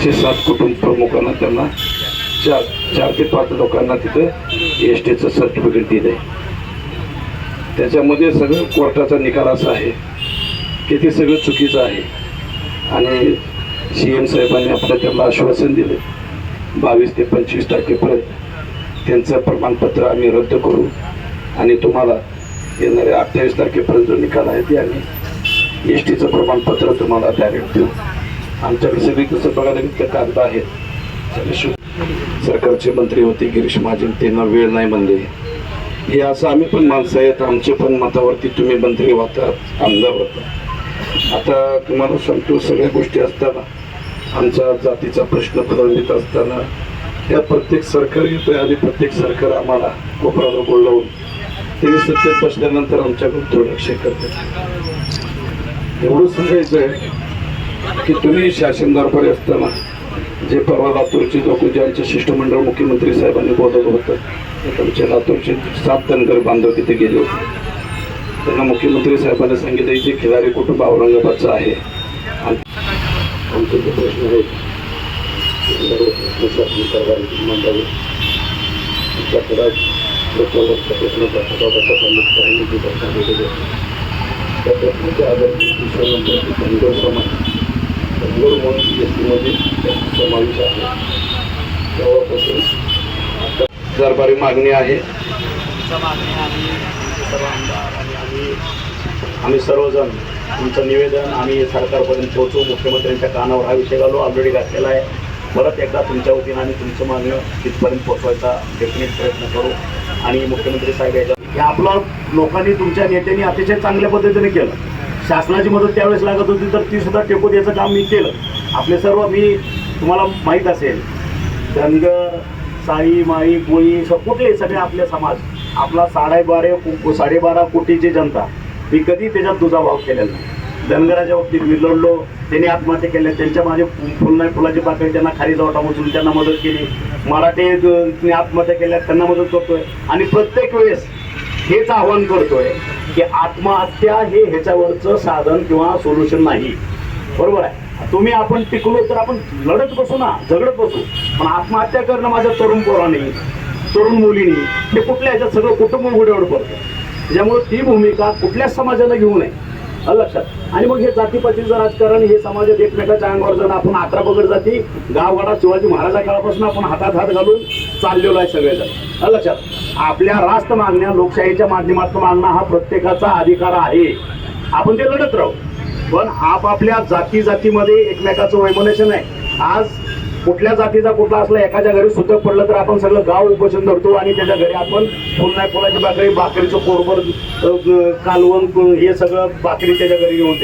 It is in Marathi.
असे सात कुटुंब प्रमुखांना त्यांना चार चार ते पाच लोकांना तिथं एस टीचं सर्टिफिकेट दिलं आहे त्याच्यामध्ये सगळं कोर्टाचा निकाल असा आहे की ते सगळं चुकीचं आहे. आणि सी एम साहेबांनी आपलं त्यांना आश्वासन दिलं. बावीस ते पंचवीस तारखेपर्यंत त्यांचं प्रमाणपत्र आम्ही रद्द करू आणि तुम्हाला येणाऱ्या अठ्ठावीस तारखेपर्यंत जो निकाल आहे ते आम्ही एस टीचं प्रमाणपत्र तुम्हाला डायरेक्ट देऊ. आमच्याकडे सगळी कसं बघायला गेलं त्या कागद आहेत सगळे सरकारचे मंत्री होते गिरीश महाजन त्यांना वेळ नाही म्हणले. हे असं आम्ही पण माणसं आहेत आमचे पण मतावरती तुम्ही मंत्री होतात आमदार होता. आता तुम्हाला सांगतो सगळ्या गोष्टी असताना आमचा जातीचा प्रश्न प्रलंबित असताना या प्रत्येक सरकार येतोय आणि प्रत्येक सरकार आम्हाला कोपराला बोलवून त्यांनी सत्तेत बसल्यानंतर आमच्याकडून दुर्लक्ष करतात एवढं सांगायचं आहे. की तुम्ही शासन दरबारी असताना जे परवा लातूरचे लोक ज्यांचे शिष्टमंडळ मुख्यमंत्री साहेबांनी बोलवलं होतं ते लातूरचे सात धनगर बांधव तिथे गेले होते. त्यांना मुख्यमंत्री साहेबांनी सांगितलं की खिलारी कुटुंब औरंगाबादचं आहे? आणि आमचे जे प्रश्न आहेत ते सर्व प्रश्न प्रश्न त्या प्रश्नाच्या आधारे ईश्वरनंतर म्हणून व्यक्तीमध्ये समावेश आहे तेव्हापासून दरबारी मागणी आहे. आम्ही आम्ही आम्ही सर्वजण तुमचं निवेदन आम्ही सरकारपर्यंत पोहोचू. मुख्यमंत्र्यांच्या कानावर हा विषय घालू. ऑलरेडी घातलेला आहे. परत एकदा तुमच्या वतीनं आम्ही तुमचं मागणं तिथपर्यंत पोहोचवायचा डेफिनेट प्रयत्न करू. आणि मुख्यमंत्री साहेब याच्या हे आपलं लोकांनी तुमच्या नेत्यांनी अतिशय चांगल्या पद्धतीने केलं. शासनाची मदत त्यावेळेस लागत होती तर ती सुद्धा टेकू द्यायचं काम मी केलं. आपले सर्व मी तुम्हाला माहीत असेल धनगर साई माई कोळी स कुठले सगळे आपले समाज आपला साडेबारा साडेबारा कोटीची जनता मी कधी त्याच्यात दुजाभाव केलेला नाही. धनगराच्या बाबतीत मी लढलो त्यांनी आत्महत्या केल्या त्यांच्या माझे फु- फुल नाही फुलाची पाकळी त्यांना खाली जावटा उचलून त्यांना मदत केली. मराठे आत्महत्या केल्या त्यांना मदत करतोय. आणि प्रत्येक वेळेस हेच आव्हान करतोय की आत्महत्या हे ह्याच्यावरचं साधन किंवा सोल्युशन नाही. बरोबर आहे? तुम्ही आपण टिकलो तर आपण लढत बसू ना झगडत बसू. पण आत्महत्या करणं माझ्या तरुण पोराने तरुण मुलीने हे कुठल्या ह्याच्यात सगळं कुटुंब उघड्यावर पडतं. त्याच्यामुळे ती भूमिका कुठल्याच समाजानं घेऊ नये. लक्षात. आणि मग हे जातीपातीचं राजकारण हे समाजात एकमेकाच्या अंगावर जाणं आपण आत्रा पगड जाती गावगाडा शिवाजी महाराजा काळापासून आपण हातात हात घालून चाललेलो आहे सगळेजण. लक्षात. आपल्या राष्ट्र मागण्या लोकशाहीच्या माध्यमातून मागणं हा प्रत्येकाचा अधिकार आहे. आपण ते लढत राहू. पण आपापल्या जाती जातीमध्ये एकमेकाचं वैमनस्य आहे आज कुठल्या जातीचा कुठला असला एखाद्या घरी सुतक पडलं तर आपण सगळं गाव उपोषण धरतो आणि त्याच्या घरी आपण फुल नाही फुलाची भाकरी भाकरीचं कोरभर कालवण हे सगळं भाकरी त्याच्या घरी घेऊन